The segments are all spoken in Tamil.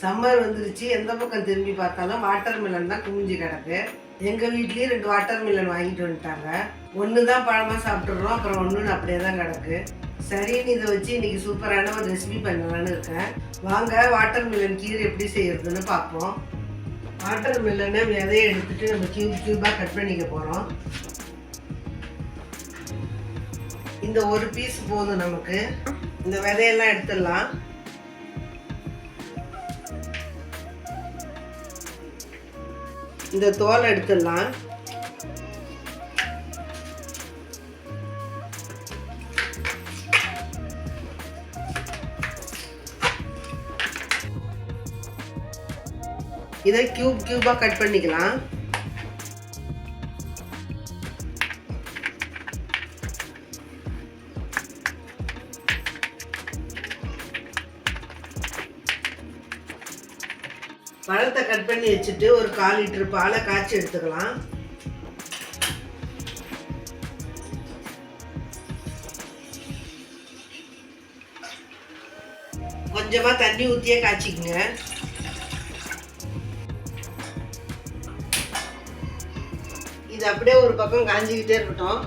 சம்மர் வந்துருச்சு எந்த பக்கம் திரும்பி பார்த்தாலும் வாட்டர் மில்லன் தான் குமிஞ்சு கிடக்கு. எங்கள் வீட்லேயும் ரெண்டு வாட்டர் மில்லன் வாங்கிட்டு வந்துட்டாங்க. ஒன்று தான் பழமாக சாப்பிட்றோம் அப்புறம் ஒன்று அப்படியே தான் கிடக்கு. சரின்னு இதை வச்சு இன்னைக்கு சூப்பரான ஒரு ரெசிபி பண்ணலான்னு இருக்கேன். வாங்க வாட்டர் மில்லன் கீரை எப்படி செய்யறதுன்னு பார்ப்போம். வாட்டர் மில்லனை விதையை எடுத்துட்டு நம்ம கியூப் கியூபாக கட் பண்ணிக்க போகிறோம் இந்த ஒரு பீஸ் போதும் நமக்கு. இந்த விதையெல்லாம் எடுத்துடலாம். இந்த தோலை எடுத்துடலாம். இதை கியூப் கியூபாக கட் பண்ணிக்கலாம். பழத்தை கட் பண்ணி வச்சுட்டு ஒரு கால் லிட்டர் பாலை காய்ச்சி எடுத்துக்கலாம். கொஞ்சமாக தண்ணி ஊற்றியே காய்ச்சிக்கங்க. இது அப்படியே ஒரு பக்கம் காஞ்சிக்கிட்டே இருக்கட்டும்.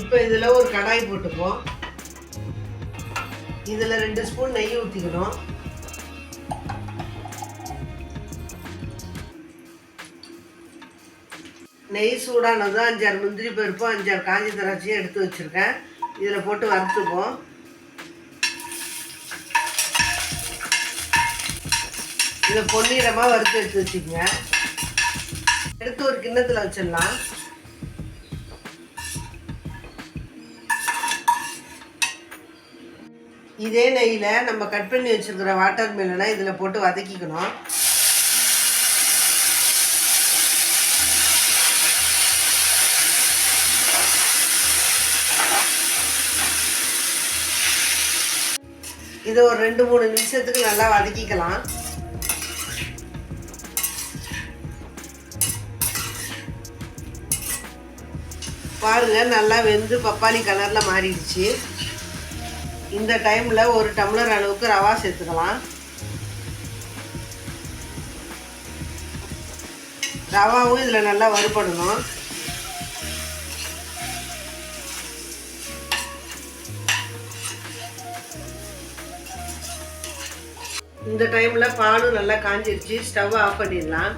இப்போ இதில் ஒரு கடாய் போட்டுப்போம் இதில் ரெண்டு ஸ்பூன் நெய் ஊற்றிக்கணும் நெய் சூடானதும் அஞ்சாறு முந்திரி பருப்பும் அஞ்சாறு காஞ்சி திராட்சையும் எடுத்து வச்சுருக்கேன். இதில் போட்டு வறுத்துப்போம் இதை பொன்னிறமாக வறுத்து எடுத்து வச்சுக்கோங்க. எடுத்து ஒரு கிண்ணத்தில் வச்சிடலாம். இதே நெய்யில் நம்ம கட் பண்ணி வச்சுருக்கிற வாட்டர் மில்லனை இதில் போட்டு வதக்கிக்கணும். இதை ஒரு ரெண்டு மூணு நிமிஷத்துக்கு நல்லா வதக்கிக்கலாம். பாருங்க நல்லா வெந்து பப்பாளி கலரில் மாறிடுச்சு. இந்த டைமில் ஒரு டம்ளர் அளவுக்கு ரவா சேர்த்துக்கலாம். ரவாவும் இதில் நல்லா வறுபடணும். இந்த டைமில் பாலும் நல்லா காஞ்சிருச்சு. ஸ்டவ் ஆஃப் பண்ணிடலாம்.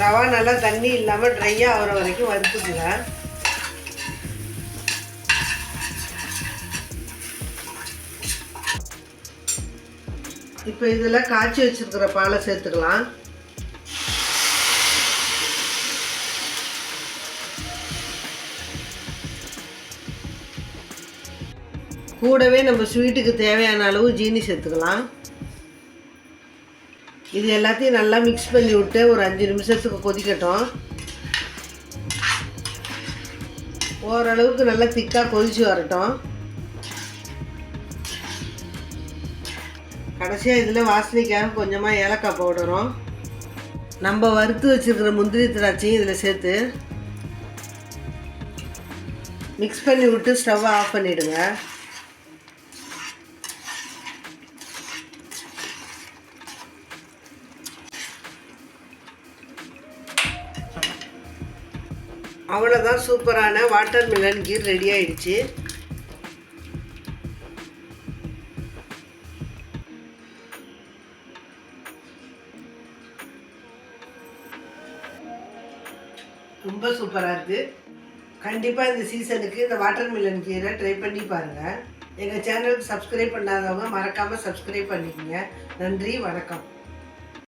ரவா நல்லா தண்ணி இல்லாமல் ட்ரையாக ஆகிற வரைக்கும் வறுத்துக்குங்க. இப்போ இதில் காய்ச்சி வச்சுருக்கிற பாலை சேர்த்துக்கலாம். கூடவே நம்ம ஸ்வீட்டுக்கு தேவையான அளவு ஜீனி சேர்த்துக்கலாம். இது எல்லாத்தையும் நல்லா மிக்ஸ் பண்ணி விட்டு ஒரு அஞ்சு நிமிஷத்துக்கு கொதிக்கட்டும். ஓரளவுக்கு நல்லா திக்காக கொதிச்சு வரட்டும். கடைசியாக இதில் வாசனைக்காக கொஞ்சமாக ஏலக்காய் பவுடரும். நம்ம வறுத்து வச்சுருக்கிற முந்திரி திராட்சையும் இதில் சேர்த்து மிக்ஸ் பண்ணி விட்டு ஸ்டவ்வை ஆஃப் பண்ணிவிடுங்க அவ்வளோதான் சூப்பரான வாட்டர் மிலன் கீர் ரெடி ஆயிடுச்சு. ரொம்ப சூப்பராக இருக்குது கண்டிப்பாக இந்த சீசனுக்கு இந்த வாட்டர் மிலன் கீரை ட்ரை பண்ணி பாருங்கள் எங்கள் சேனலுக்கு சப்ஸ்கிரைப் பண்ணாதவங்க மறக்காமல் சப்ஸ்கிரைப் பண்ணிக்கோங்க. நன்றி வணக்கம்.